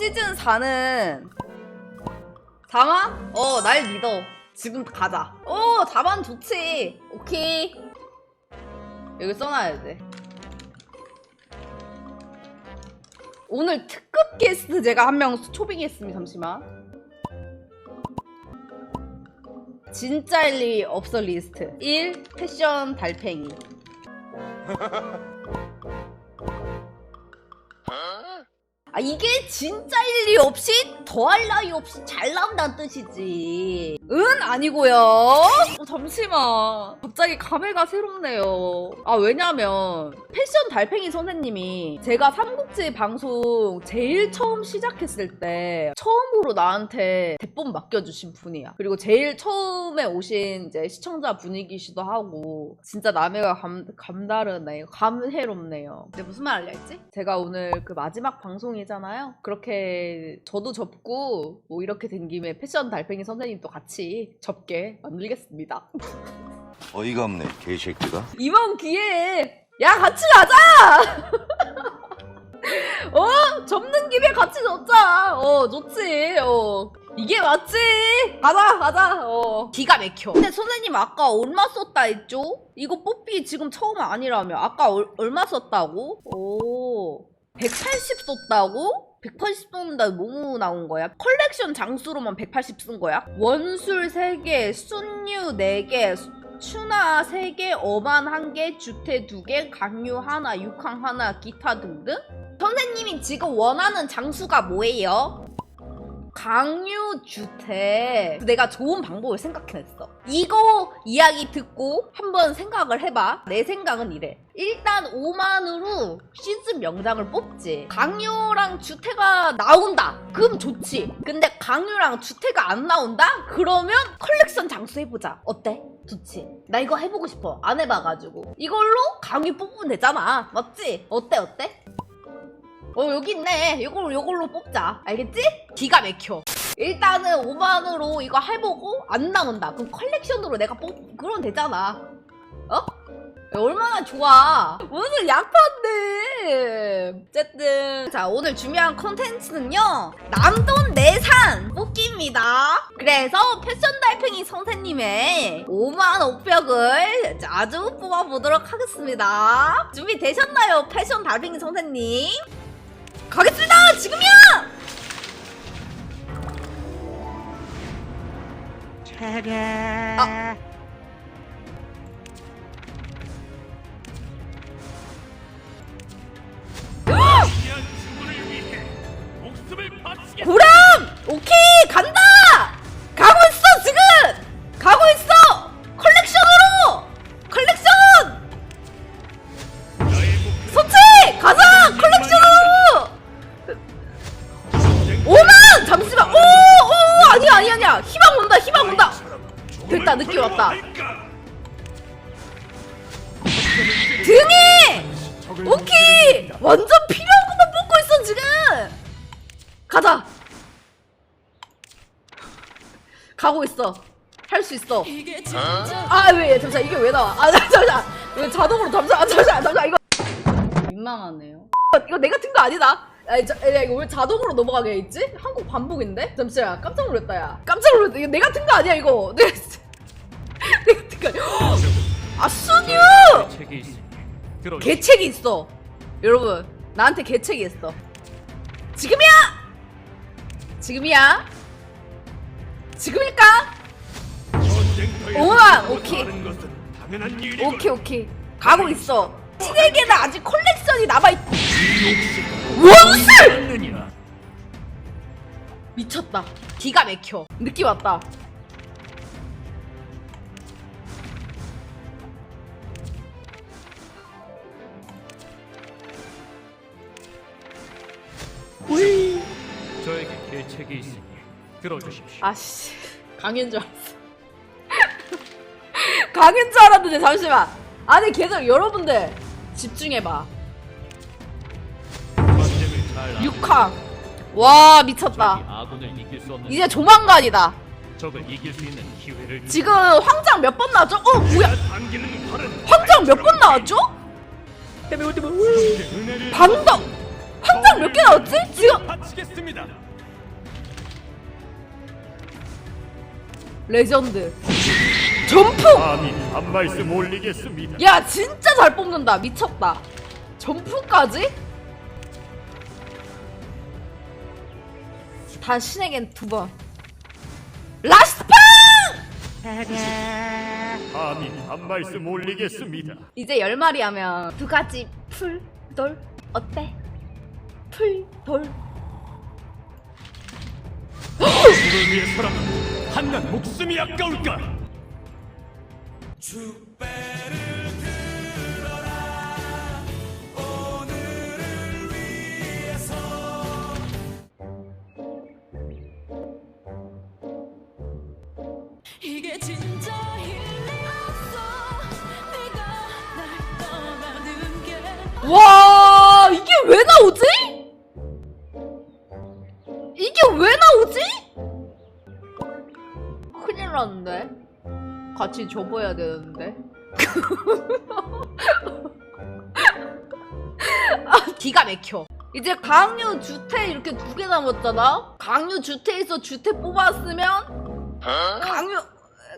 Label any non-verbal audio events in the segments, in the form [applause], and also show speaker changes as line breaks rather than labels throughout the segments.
시즌 4는 4만? 어, 날 믿어. 지금 가자. 어, 4만 좋지. 오케이. 여기 써놔야 돼. 오늘 특급 게스트 제가 한 명 초빙했습니다. 잠시만. 진짜 일 리 없어 리스트 1. 패션 달팽이 [laughs] 아 이게 진짜 일리 없이 더할 나위 없이 잘 나온다는 뜻이지. 은 아니고요. 어, 잠시만. 갑자기 감회가 새롭네요. 아 왜냐면 패션 달팽이 선생님이 제가 삼국지 방송 제일 처음 시작했을 때 처음으로 나한테 대본 맡겨주신 분이야. 그리고 제일 처음에 오신 이제 시청자 분이기시도 하고 진짜 남해가 감, 감다르네요. 감회롭네요. 근데 무슨 말 하려 했지? 제가 오늘 그 마지막 방송이 잖아요. 그렇게 저도 접고 뭐 이렇게 된 김에 패션 달팽이 선생님도 같이 접게 만들겠습니다. [laughs]
어이가 없네 개새끼가.
이번 기회에 야 같이 가자! [laughs] 어? 접는 김에 같이 접자! 어 좋지. 어. 이게 맞지? 가자 가자. 어. 기가 막혀. 근데 선생님 아까 얼마 썼다 했죠? 이거 뽀삐 지금 처음 아니라며. 아까 얼, 얼마 썼다고? 오 180 썼다고? 180 썼는데 뭐뭐 나온 거야? 컬렉션 장수로만 180 쓴 거야? 원술 3개, 순유 4개, 추나 3개, 어반 1개, 주태 2개, 강유 하나, 육항 하나, 기타 등등? 선생님이 지금 원하는 장수가 뭐예요? 강유 주택 내가 좋은 방법을 생각해냈어. 이거 이야기 듣고 한번 생각을 해봐. 내 생각은 이래. 일단 5만으로 시즌 명장을 뽑지. 강유랑 주태가 나온다. 그럼 좋지. 근데 강유랑 주태가 안 나온다? 그러면 컬렉션 장수 해보자. 어때? 좋지. 나 이거 해보고 싶어. 안 해봐가지고. 이걸로 강유 뽑으면 되잖아. 맞지? 어때 어때? 어 여기 있네. 이걸로 이걸로 뽑자. 알겠지? 기가 막혀. 일단은 5만으로 이거 해보고 안 나온다. 그럼 컬렉션으로 내가 뽑 그러면 되잖아. 어? 야, 얼마나 좋아. 무슨 약판데. 어쨌든. 자 오늘 준비한 컨텐츠는요. 남돈 내산 뽑기입니다. 그래서 패션 달팽이 선생님의 5만 500을 자주 뽑아보도록 하겠습니다. 준비되셨나요 패션 달팽이 선생님? 가겠습니다! 지금이야! 아. 구람! 오케이! 됐다, 느낌 왔다. 등이! 오케이! 완전 필요한 것만 뽑고 있어, 지금! 가자! 가고 있어. 할 수 있어. 아, 왜, 잠시만, 이게 왜 나와? 아, 잠시만. 이거 자동으로, 잠시만, 잠시만, 잠시만, 이거. 민망하네요. 이거 내가 튼 거 아니다. 야, 자, 야, 이거 왜 자동으로 넘어가게 있지? 한국 반복인데? 잠시만, 깜짝 놀랐다, 야. 깜짝 놀랐다. 이거 내가 튼 거 아니야, 이거. 아,
들어
개책이 있어. 여러분, 나한테 개책이 있어. 지금이야! 지금이야? 지금일까? 우와, 오케이. 오케이, 오케이. 가고 있어. 신에게는 아직 컬렉션이 남아 있, 원술! 미쳤다. 기가 막혀. 느낌 왔다.
계책이 있으니 들어주십시오.
아씨 강인 줄 알았어 [laughs] 강인 줄 알았는데 잠시만 아니 계속 여러분들 집중해봐
전쟁을 잘 아는
6항 와
적이
미쳤다
아군을 이길 수 없는
이제 조만간이다
적을 이길 수 있는 기회를
지금 황장 몇 번 나왔죠? 어 뭐야
당기는
황장 몇 번 나왔죠? 방덕 한장 몇 개 나왔지? 지금
바치겠습니다.
레전드 점프
감히 한 말씀 올리겠습니다.
야 진짜 잘 뽑는다 미쳤다 점프까지? 다 신에겐 두 번 라스트 팡!
감히 한 말씀 올리겠습니다.
이제 열 마리 하면 두 가지 풀 돌 어때? 풀돌
그를 위해서라면 한낱 목숨이 아까울까?
이게 진짜 힘이 없어 네가 날 떠나는 게
와 이게 왜 나오지? 큰일 났는데? 같이 접어야 되는데? [laughs] 아 기가 막혀. 이제 강유 주택 이렇게 두 개 남았잖아? 강유 주택에서 주택 뽑았으면? 강유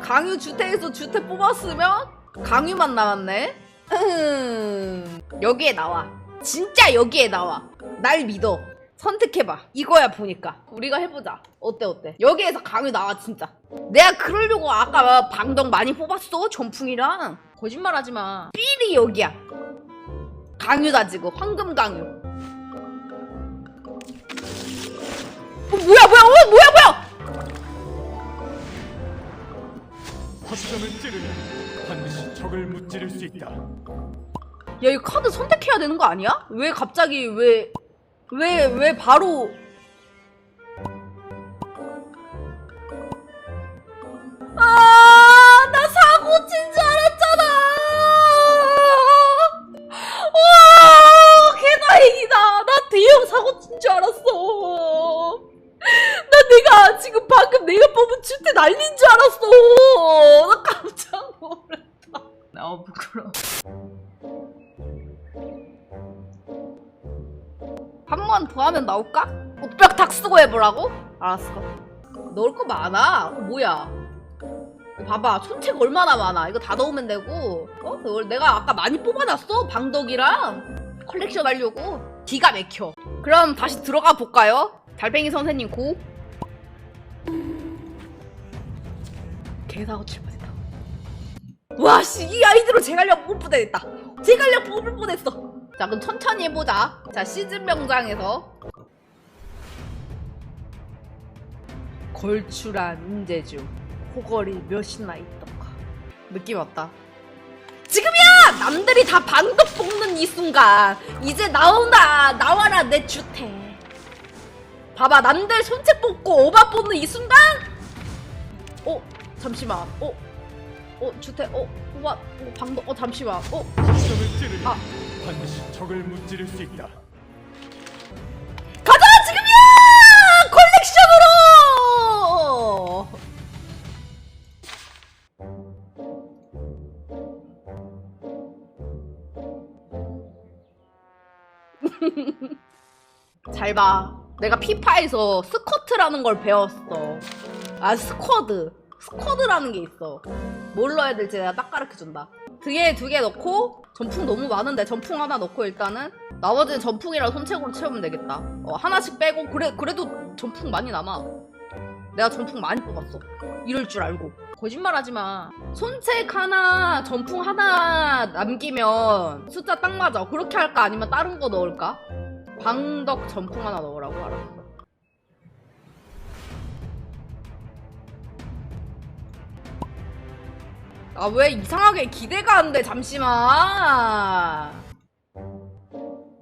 강유 주택에서 주택 뽑았으면? 강유만 남았네? 음, 여기에 나와. 진짜 여기에 나와. 날 믿어. 선택해봐. 이거야 보니까. 우리가 해보자. 어때 어때? 여기에서 강유 나와 진짜. 내가 그러려고 아까 방덕 많이 뽑았어. 전풍이랑. 거짓말하지 마. 삘이 여기야. 강유다 지금. 황금 강유. 어, 뭐야 뭐야 어 뭐야 뭐야?
허점을 찌르면 반드시 적을 무찌를 수 있다.
야, 이 카드 선택해야 되는 거 아니야? 왜 갑자기 왜, 왜, 왜 바로. 아, 나 사고 친 줄 알았잖아! 와, 개다행이다. 나 대형 사고 친 줄 알았어. 나 내가 지금 방금 내가 뽑은 주택 날린 줄 알았어. 나 깜짝 놀랐다. 나 부끄러워. 한번더 하면 나올까? 옥벽 탁 쓰고 해보라고? 알았어. 넣을 거 많아. 어, 뭐야? 봐봐, 손책 얼마나 많아. 이거 다 넣으면 되고. 어? 내가 아까 많이 뽑아놨어. 방덕이랑 컬렉션 하려고. 기가 막혀. 그럼 다시 들어가 볼까요? 달팽이 선생님 고. 개사고 칠 뻔했다. 와, 씨, 이 아이디로 제갈력 뽑을 뻔했다. 제갈력 뽑을 뻔했어. 자, 그럼 천천히 해보자. 자, 시즌 명장에서. 걸출한 인재주 호걸이 몇이나 있던가. 느낌 왔다. 지금이야! 남들이 다 방독 뽑는 이 순간. 이제 나온다! 나와라 내 주택 봐봐 남들 손책 뽑고 오바 뽑는 이 순간? 어 잠시만. 어 어, 주택 어 오바 어, 방독. 어 잠시만. 어 아.
반드시 적을 무찌를 수 있다.
가자 지금이야 콜렉션으로 [laughs] 잘 봐. 내가 피파에서 스쿼트라는 걸 배웠어. 아 스쿼드. 스쿼드라는 게 있어. 뭘 넣어야 될지 내가 딱 가르쳐 준다. 등에 두 개 넣고 전풍 너무 많은데 전풍 하나 넣고 일단은 나머지는 전풍이랑 손책으로 채우면 되겠다. 어, 하나씩 빼고 그래 그래도 전풍 많이 남아. 내가 전풍 많이 뽑았어. 이럴 줄 알고. 거짓말하지 마. 손책 하나, 전풍 하나 남기면 숫자 딱 맞아. 그렇게 할까 아니면 다른 거 넣을까? 광덕 전풍 하나 넣으라고 알았어. 아 왜 이상하게 기대가 안 돼 잠시만.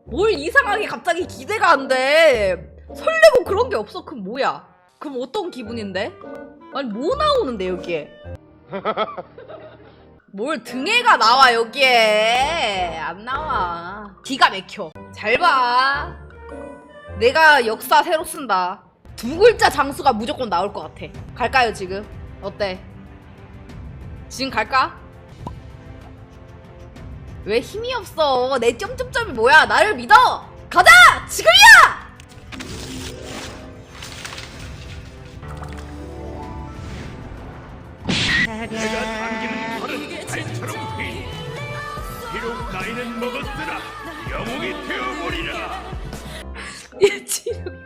뭘 이상하게 갑자기 기대가 안 돼. 설레고 그런 게 없어 그럼 뭐야? 그럼 어떤 기분인데? 아니 뭐 나오는데 여기에? [laughs] 뭘 등해가 나와 여기에? 안 나와. 기가 막혀. 잘 봐. 내가 역사 새로 쓴다. 두 글자 장수가 무조건 나올 것 같아. 갈까요 지금? 어때 지금 갈까? 왜 힘이 없어? 내 점점점이 뭐야? 나를 믿어! 가자! 지금이야!
내가 당기는 팔은 달처럼 휘 비록 나이는 먹었으나 영웅이 되어버리라 [laughs]
얘 지금